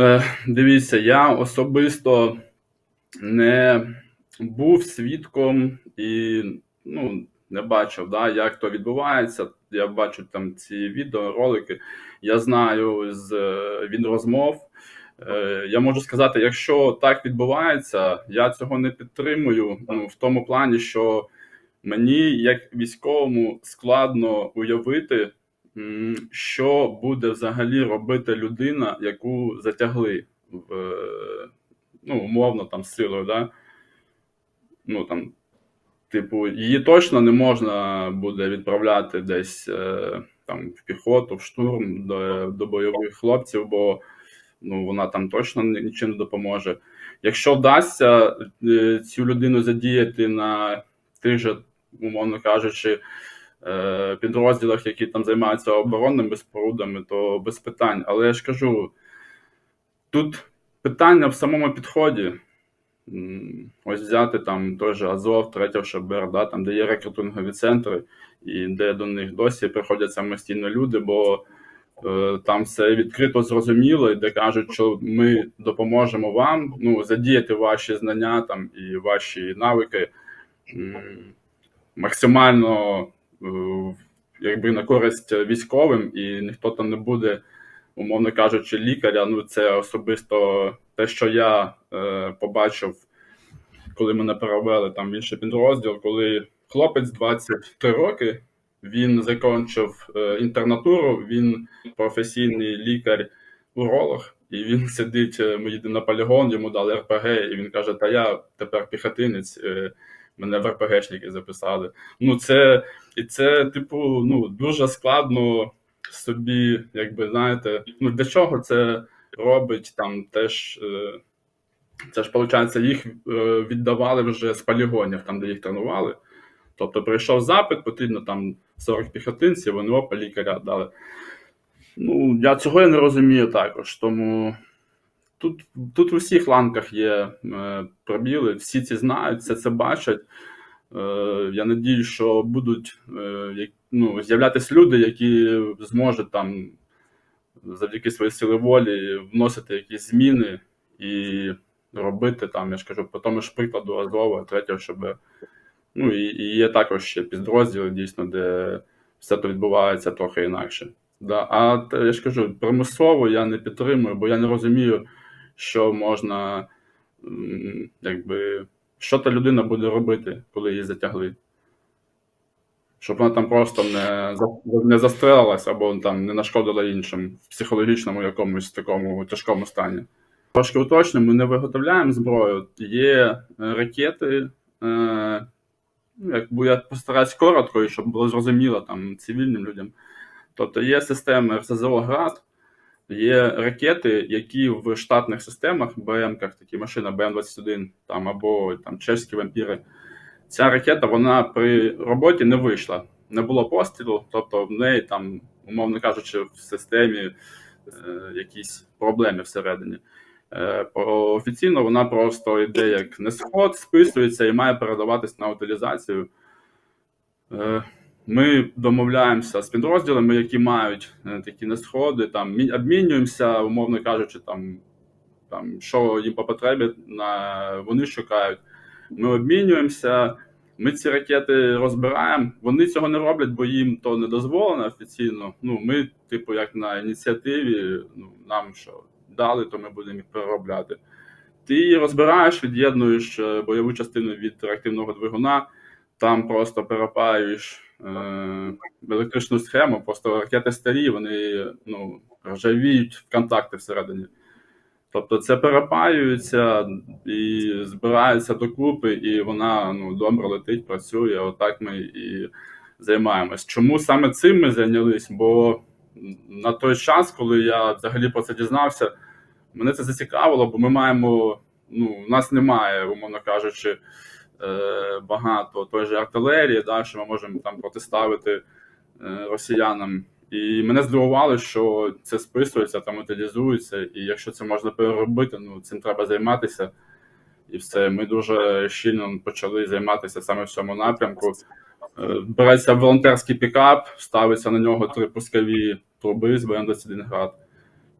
Е, дивіться, я особисто не був свідком і ну, не бачив, да, як то відбувається. Я бачу там ці відеоролики. Я знаю з е, від розмов. Е, я можу сказати, якщо так відбувається, я цього не підтримую. Ну, в тому плані, що мені, як військовому, складно уявити, що буде взагалі робити людина, яку затягли в е, ну, умовно там силою, да? Ну там, типу, її точно не можна буде відправляти десь е, там в піхоту, в штурм до, до бойових хлопців, бо ну, вона там точно нічим не допоможе. Якщо вдасться е, цю людину задіяти на тих же, умовно кажучи, підрозділах, які там займаються оборонними спорудами, то без питань. Але я ж кажу, тут питання в самому підході. Ось взяти там той же Азов, третій ШБР, да, там, де є рекрутингові центри, і де до них досі приходять самостійно люди, бо е, там все відкрито зрозуміло, і де кажуть, що ми допоможемо вам ну, задіяти ваші знання там, і ваші навики м, максимально е, якби на користь військовим, і ніхто там не буде, умовно кажучи, лікаря. Ну, це особисто те, що я е, побачив, коли мене перевели там в інший підрозділ, коли хлопець 23 роки. Він закінчив е, інтернатуру, він професійний лікар-уролог, і він сидить, е, ми їдемо на полігон, йому дали РПГ, і він каже: Та я тепер піхотинець, е, мене в РПГшники записали. Ну, це і це, типу, ну дуже складно собі, якби знаєте, ну для чого це робить там теж. Е, це ж, виходить, їх е, віддавали вже з полігонів, там, де їх тренували. Тобто прийшов запит, потрібно там 40 піхотинців, вони опа лікаря дали. Ну, я цього я не розумію також. Тому тут, тут в усіх ланках є е, пробіли, всі ці знають, все це бачать. Е, я надію, що будуть е, ну, з'являтися люди, які зможуть там завдяки своїй сили волі вносити якісь зміни і робити там, я ж кажу, по тому ж прикладу Азова, третього, щоб. Ну і, є також ще підрозділи, дійсно, де все то відбувається трохи інакше. Да. А я ж кажу, примусово я не підтримую, бо я не розумію, що можна, якби, що та людина буде робити, коли її затягли. Щоб вона там просто не, не застрелилась або там не нашкодила іншим в психологічному якомусь такому тяжкому стані. Трошки уточнимо, ми не виготовляємо зброю. Є е, ракети. Е, ну, якби я постараюсь коротко, і щоб було зрозуміло там цивільним людям. Тобто є системи РСЗО ГРАД, є ракети, які в штатних системах, БМ-ках, такі машина БМ-21 там, або там, чеські вампіри. Ця ракета вона при роботі не вийшла. Не було пострілу, тобто в неї там, умовно кажучи, в системі е, якісь проблеми всередині. Е, офіційно вона просто йде як несход, списується і має передаватись на утилізацію. Е, Ми домовляємося з підрозділами, які мають е, такі несходи, там обмінюємося, умовно кажучи, там, там що їм по потребі на, вони шукають. Ми обмінюємося. Ми ці ракети розбираємо. Вони цього не роблять, бо їм то не дозволено офіційно. Ну, ми, типу, як на ініціативі, ну, нам що дали, то ми будемо їх переробляти. Ти розбираєш, від'єднуєш е, бойову частину від реактивного двигуна, там просто перепаюєш е, електричну схему, просто ракети старі, вони ну, ржавіють в контакти всередині. Тобто це перепаюється і збирається докупи, і вона ну, добре летить, працює. Отак ми і займаємось. Чому саме цим ми зайнялись? Бо на той час, коли я взагалі про це дізнався, мене це зацікавило, бо ми маємо. Ну, у нас немає, умовно кажучи, багато той же артилерії, да, що ми можемо там протиставити е, росіянам. І мене здивувало, що це списується, там утилізується, і якщо це можна переробити, ну цим треба займатися. І все. Ми дуже щільно почали займатися саме в цьому напрямку. Е, Береться волонтерський пікап, ставиться на нього три пускові труби з БМ-21 град.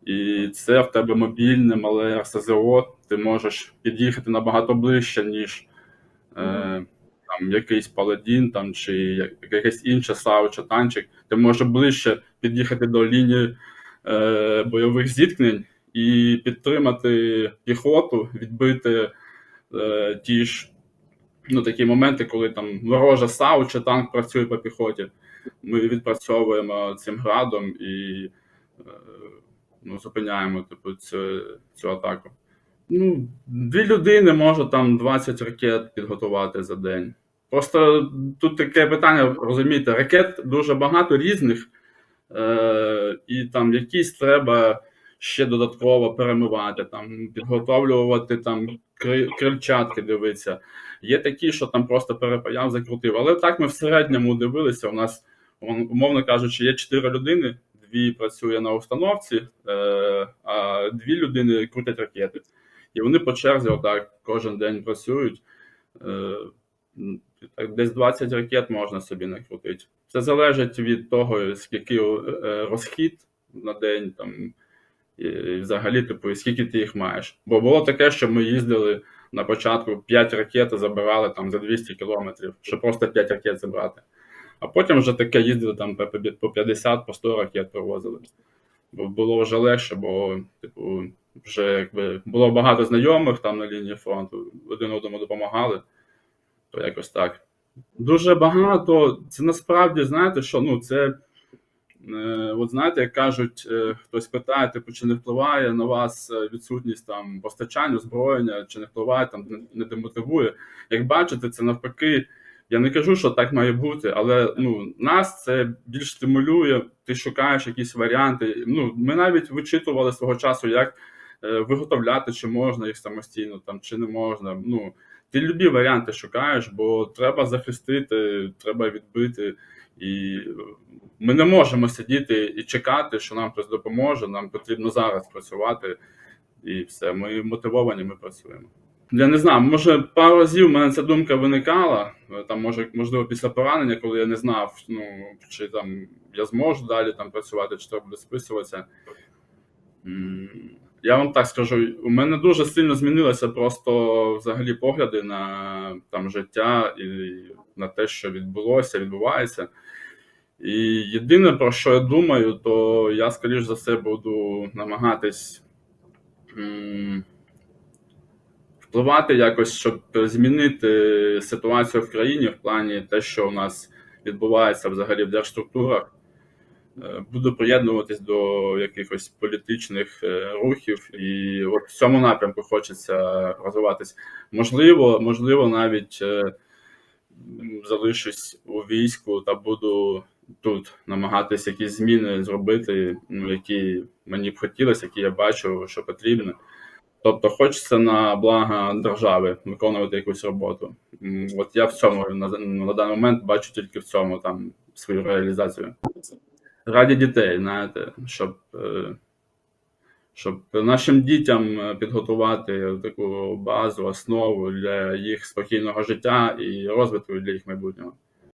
І це в тебе мобільне, мале РСЗО, ти можеш під'їхати набагато ближче, ніж е, там, якийсь паладін там, чи як- якесь інше САУ чи танчик. Ти можеш ближче під'їхати до лінії е, бойових зіткнень і підтримати піхоту, відбити е, ті ж ну, такі моменти, коли там ворожа САУ чи танк працює по піхоті. Ми відпрацьовуємо цим градом і е, ну, зупиняємо типу, цю, цю атаку. Ну, дві людини може там 20 ракет підготувати за день. Просто тут таке питання, розумієте, ракет дуже багато різних, е, і там якісь треба ще додатково перемивати, там, підготовлювати там кри- крильчатки, дивитися. Є такі, що там просто перепаяв, закрутив. Але так ми в середньому дивилися. У нас, умовно кажучи, є 4 людини, дві працює на установці, е, а дві людини крутять ракети. І вони по черзі отак кожен день працюють. Е, десь 20 ракет можна собі накрутити. Це залежить від того, скільки е, розхід на день, там, і взагалі, типу, скільки ти їх маєш. Бо було таке, що ми їздили на початку 5 ракет забирали там за 200 кілометрів, щоб просто 5 ракет забрати. А потім вже таке їздили там по 50, по 100 ракет привозили. Бо було вже легше, бо, типу, вже якби було багато знайомих там на лінії фронту, один одному допомагали, то якось так. Дуже багато. Це насправді, знаєте, що ну, це. Е, от знаєте, як кажуть, е, хтось питає, типу, чи не впливає на вас е, відсутність там постачань, озброєння, чи не впливає там, не- демотивує. Як бачите, це навпаки. Я не кажу, що так має бути, але ну, нас це більш стимулює. Ти шукаєш якісь варіанти. Ну, ми навіть вичитували свого часу, як виготовляти, чи можна їх самостійно, там, чи не можна. Ну, ти любі варіанти шукаєш, бо треба захистити, треба відбити. І е, ми не можемо сидіти і чекати, що нам хтось допоможе. Нам потрібно зараз працювати, і все. Ми мотивовані, ми працюємо. Я не знаю, може пару разів в мене ця думка виникала. е, Там, може, можливо, після поранення, коли я не знав, ну чи там я зможу далі там працювати, чи треба буде списуватися. Я вам так скажу, у мене дуже сильно змінилися просто взагалі погляди на там життя і на те, що відбулося, відбувається. І єдине, про що я думаю, то я, скоріш за все, буду намагатись м, впливати якось, щоб змінити ситуацію в країні в плані те, що у нас відбувається взагалі в держструктурах. Е, Буду приєднуватись до якихось політичних е, рухів, і от в цьому напрямку хочеться розвиватись. Можливо, можливо, навіть е, залишусь у війську та буду тут намагатись якісь зміни зробити, ну, які мені б хотілося, які я бачу, що потрібно. Тобто хочеться на благо держави виконувати якусь роботу. От я в цьому на, на даний момент бачу тільки в цьому там свою реалізацію. Раді дітей, знаєте, щоб, е, щоб нашим дітям е, підготувати таку базу, основу для їх спокійного життя і розвитку для їх майбутнього.